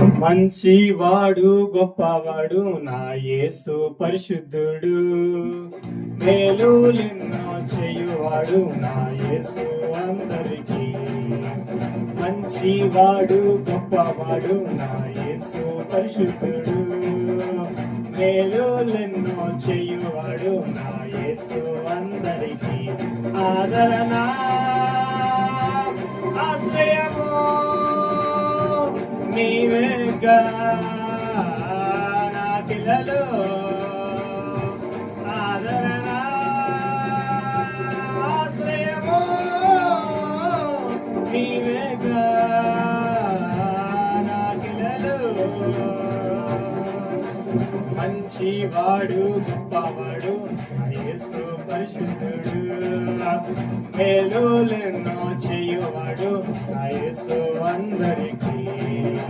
మంచివాడు గొప్పవాడు నా యేసు పరిశుద్ధుడు. మేలులెన్నో చేయువాడు నా యేసు అందరికీ. మంచివాడు గొప్పవాడు నా యేసు పరిశుద్ధుడు. మేలులెన్నో చేయువాడు నా యేసు అందరికీ. ఆదరణ నీవేగా నా పిల్లలు ఆదరణ ఆశ్రయము నీవేగా నా పిల్లలు. మంచివాడు గొప్పవాడు నా యేసు పరిశుద్ధుడు. మేలులెన్నో చేయువాడు నా యేసు అందరికీ